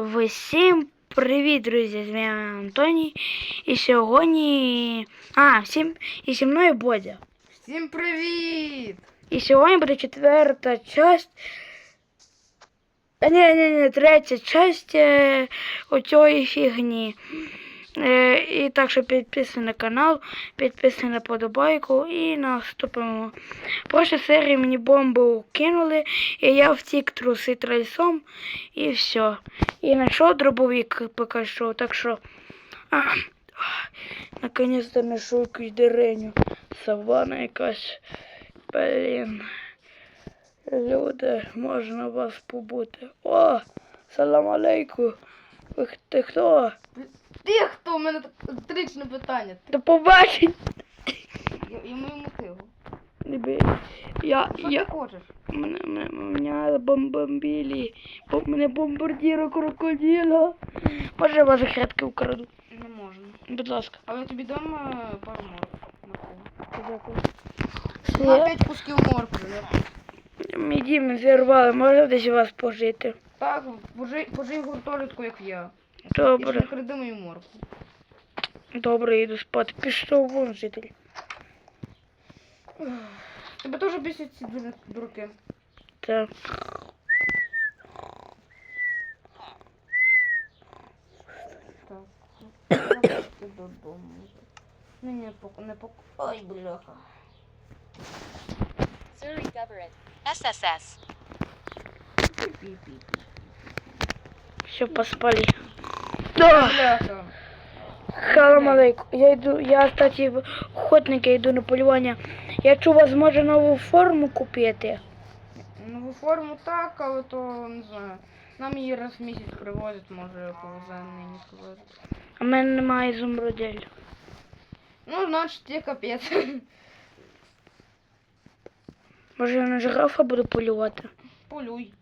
Всім привіт, друзі! З вами Антоній. І сьогодні. А, всім і зі мною Бодя. Всім привіт! І сьогодні буде четверта часть. А, ні, ні, ні, третя часть у оцієї фігні. Е, і так що на канал, підписуй на подобайку і наступимо. В прошлій серії мені бомбу кинули, і я втік труси трейсом, і все. І знайшов дробовик поки що, так що. А, наконец-то знайшов якусь дереню. Савана якась. Блін. Люди, можна вас побути. О! Салам алейку. Ви ти хто? Ти хто? У мене так тричне питання. До побачення. Я, я мою мотиву. Не бий. Я, Що я, ти хочеш? мене, мене, мене бомбомбілі. Бо мене бомбардіро крокодила. Може, я вас хребки украду. Не можна. Будь ласка. Але я тобі дам е, пару моркв. Дякую. На п'ять кусків моркви. Мій дім зірвали, можна десь у вас пожити. Так, пожий, пожий в як я. І Добре. ще кради мою моркву. Добре, йду спати. Пішов вон житель. Тебе теж бісять ці дур- дурки. Так. Так. Додому. Ну, не пок... не пок... Ой, бляха. Zuri Government. SSS. Пі-пі-пі. Все, поспали. Да. Халам алейкум. Я йду, я, кстати, в охотник, я йду на полювання. Я чув, вас може нову форму купити. Нову форму так, але то не знаю. Нам її раз в місяць привозять, може повезе нині привозять. А в мене немає зумродель. Ну, значить, є капець. Може я на жирафа буду полювати. Полюй.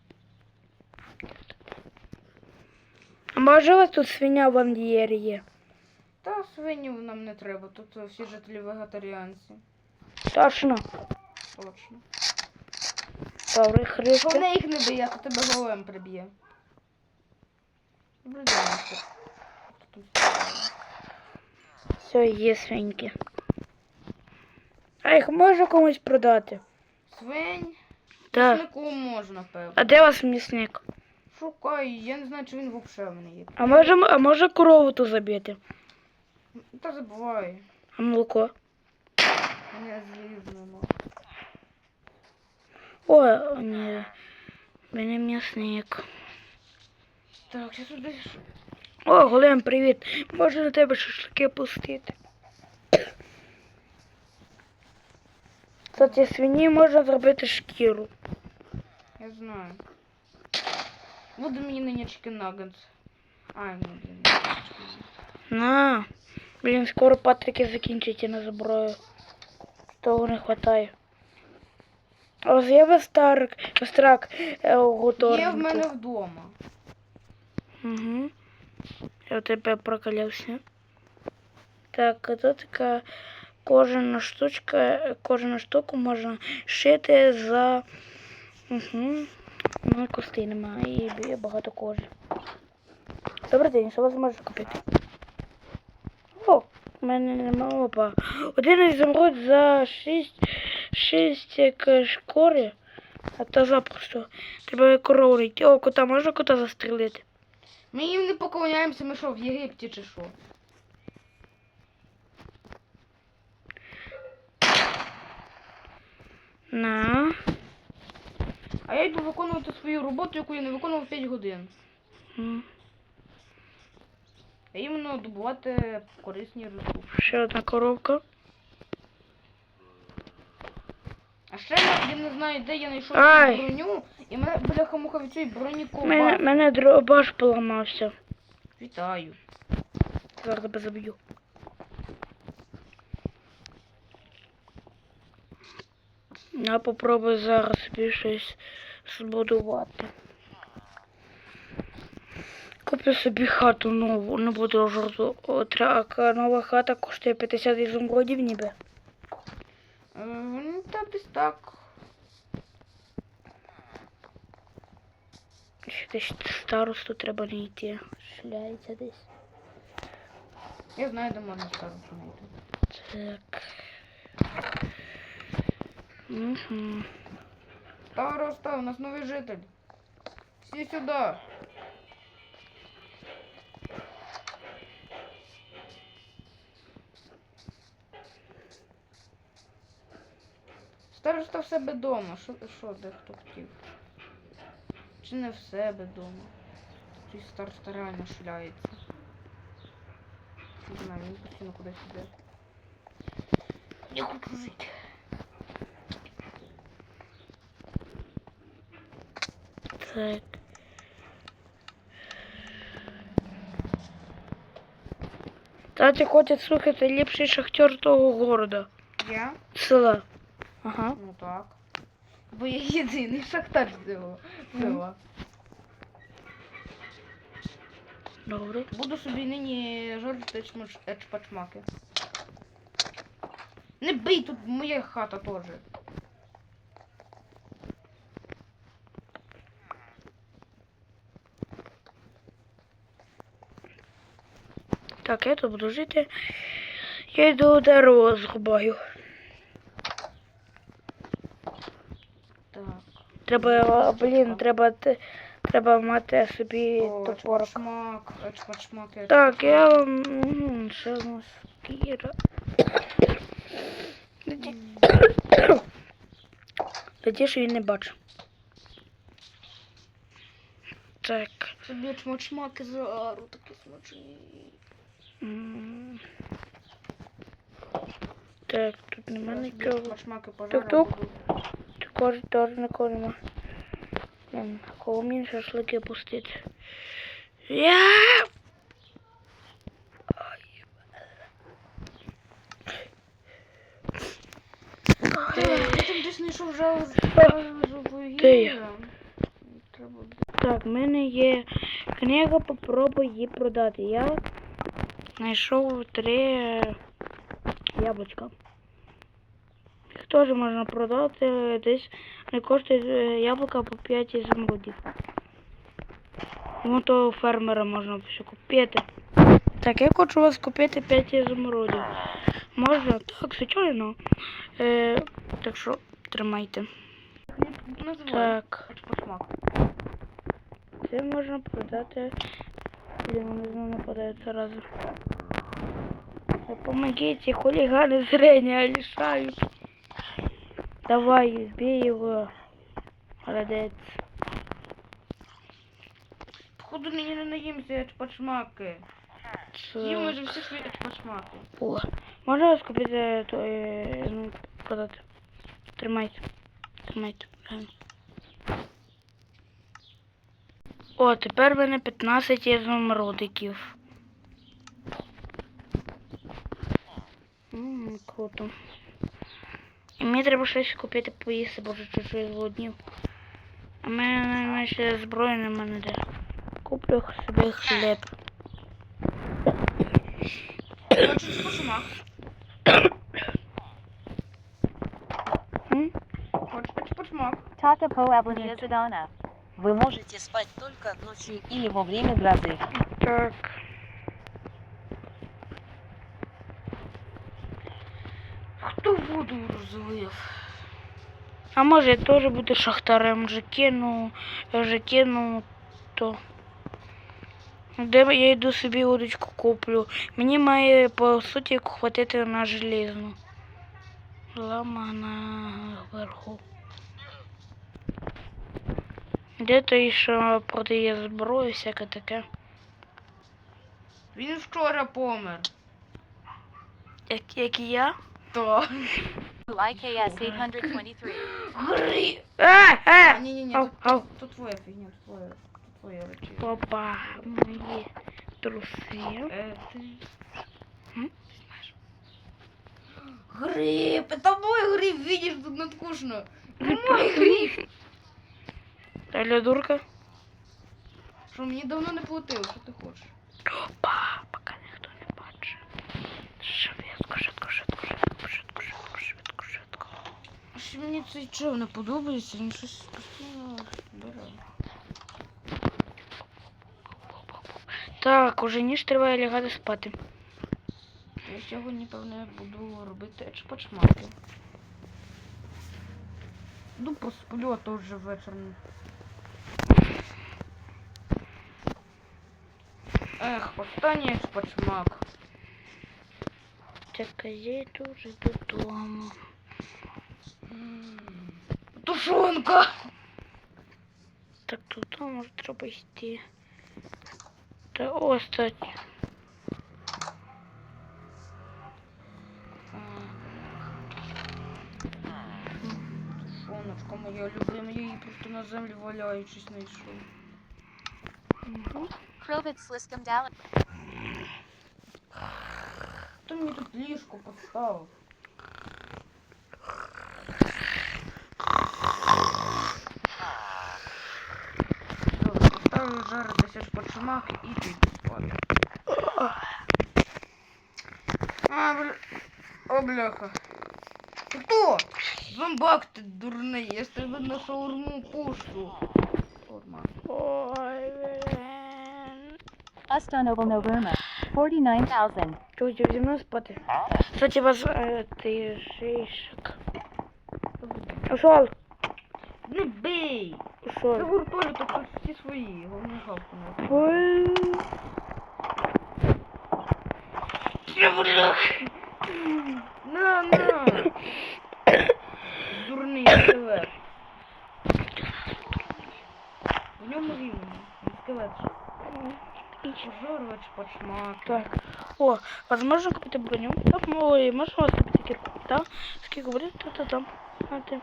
А може у вас тут свиня в андієрі є? Та свинів нам не треба, тут всі жителі вегетаріанці. Точно. Точно. Добре, Христо. Головне їх не бий, а тебе голем приб'є. Все, є свиньки. А їх можна комусь продати? Свинь? Так. М'яснику можна, певно. А де у вас м'ясник? Шукай, я не знаю, чи він взагалі в мене є. А може, а може корову ту забити? Та забувай. А молоко? Мене злізнемо. О, ні. Мене м'ясник. Так, що ж- О, Голем, привіт. Можна на тебе шашлики пустити. Кстати, свині можна зробити шкіру. Я знаю. Буде мені нині chicken nuggets. А, ні, блін. На. Блін, скоро патрики закінчаться на зброю. Того не вистачає. А є вестрак, вестрак е, у Є в мене вдома. Угу. Я тебе прокалявся. Так, а тут така кожна штучка, кожну штуку можна шити за. Угу. Ну, костей немає і багато кожи. Добрий день, що вас можу купити? О, в мене немає опа. Один ізумруд за 6, 6 шкури. А то запросто. Треба корову. О, кота можна кота застрелити? Ми їм не поклоняємося, ми що, в Єгипті чи що? На. А я йду виконувати свою роботу, яку я не виконував 5 годин. М. А іменно добувати корисні ресурси. Ще одна коровка. А ще я, не знаю, де я знайшов Ай! цю броню, і мене бляха муха від цієї броні Мене, мене дробаш поламався. Вітаю. Зараз тебе заб'ю. Я попробую зараз собі щось збудувати. Куплю собі хату нову, не буду жарту. Так, нова хата коштує 50 ізумрудів ніби. Ну, та десь так. Десь старосту треба не йти. Шляється десь. Я знаю, де можна старосту знайти. Так. Угу. Староста, у нас новий житель. Всі сюди. Староста в себе вдома. Що, що де хто хотів? Чи не в себе вдома? Цей староста реально шляється. Не знаю, він постійно кудись іде. Не хочу жити. Так. Тати ходять слухати ліпший шахтер того города. Я? Села. Ага. Ну так. Бо я єдиний шахтар цього села. Добре. Буду собі нині жорсти ечпачмаки. Не бий, тут моя хата теж. Так, я тут буду жити. Я йду дерево зрубаю. Так. Треба, блін, треба, треба мати собі топорок. ечпачмак, ечпачмак, Так, я вам ще одна скіра. Надіюсь, він не бачив. Так. Собі чмачмаки зару такі смачні. Так, тут нема. Чмачмаки Тук-тук. Також теж. Блін, Кого мені шашлики пустити? Я! Так, в мене є книга, попробуй її продати. Я знайшов три е, яблучка. Їх теж можна продати. Десь не коштує е, яблука по 5 ізумрудів. Ну то у фермера можна все купити. Так, я хочу у вас купити 5 ізумрудів. Можна? Так, звичайно. Е, так що тримайте. Так. Це можна продати. Блін, вони знову нападаються разом. Та Помогите, хулиганы зрения лишают. Давай, збей його. Молодець. Походу нині не наїмся ечпачмаки. Це- Їм вже всі свої ечпачмаки. О, можна вас купити, то, е, ну, продати? Тримайте. Тримайте. Правильно. О, тепер в мене 15 ізумрудиків. Ммм, круто. І мені треба щось купити поїсти, бо вже чуть-чуть. А мене ще зброї нема ніде. Куплю собі хліб. Хочеш ечпачмак? М? Хочеш ечпачмак? Taka Poebla Нет. Языдана. Вы можете спать только ночью или во время грозы. Так. Хто воду розлив? А може я теж буду шахтарем, вже кину, я вже кину то. Де я йду собі удочку куплю. Мені має по суті хватити на желізну. Ламана вверху. Де той, що продає зброю, всяке таке. Він вчора помер. Як, як і я. То. IKS 823. Гори! А, а! А, ні, ні, ні, Ау, тут, ау. тут, тут твоя фігня, тут твоя, тут твоя речі. Опа, мої труси. Е, ти... М? Гриб, это мой гриб, видишь, тут надкушно. Мой гриб. Аля дурка. Що, мені давно не платив, що ти хочеш? Опа, поки ніхто не бачить. Швидко, швидко, швидко, швидко, швидко, швидко, швидко, швидко. А що мені цей чов не подобається, він щось постійно бере. Так, уже ніж триває лягати спати. Я сьогодні, певне, буду робити чпачмаки. Ну, посплю, а то вже вечір. Останній чпачмак. Чекай, дуже додому. М, Тушонка! Так тут може треба йти. Та ось так. Тушоночка моя любима, я її просто на землі валяючись знайшов. Угу. Krovit Sliskum Dalek. Хто мені тут ліжко поставив? Добре, поставлю жаритися шпачмак і піду спати. А, бля... О, бляха. Ти хто? Зомбак ти дурний, я з тебе на шаурму пушу. Шаурма. Ой, блін. Ustonoval Noverma. 49,000. Чуєте, зі мною спати. Кстати, вас е, ти шишок. Ушел, Не бей! Це ушел. гуртолі, то тут всі свої, головне галку не Ой. На, на! Дурний скелет. В ньому рівень. Він скелет. Пожорвач, почмак. Так. О, возможно купити броню. Так, мовою, можна вас купити кірку? Так? Скільки буде, то то там. А ти.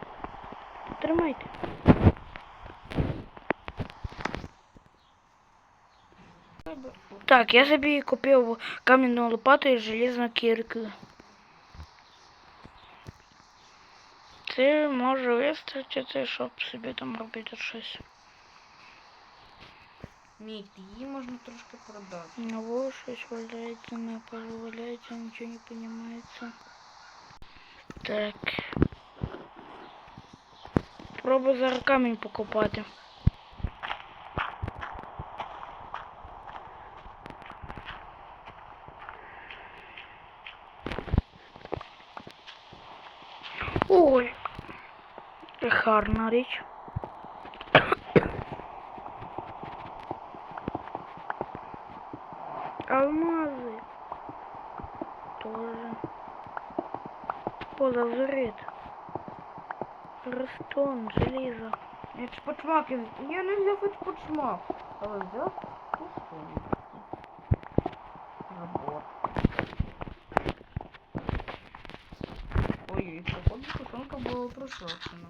Тримайте. Так, я собі купив кам'яну лопату і железну кірку. Це може вистачити, щоб собі там робити щось. Мій, її можна трошки продати. Ну вот, щось валяється, не позволяється, нічого не понимається. Так. Пробую зараз камінь покопати. Ой. Гарна річ. О, лазурит. Ростон, железо. Я чпачмак, я, не взяв хоч почмак, але взяв тушонку. Забор. Ой, походу тушонка була просрочена.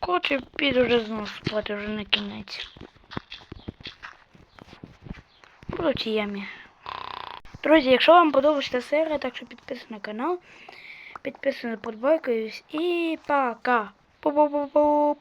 Короче, піду вже знову спати вже на кінець. Цій ямі. Друзі, якщо вам подобається серія, так що підписуйтесь на канал, підписуйтесь на подбайку і пока. Пу-пу-пу-пуп.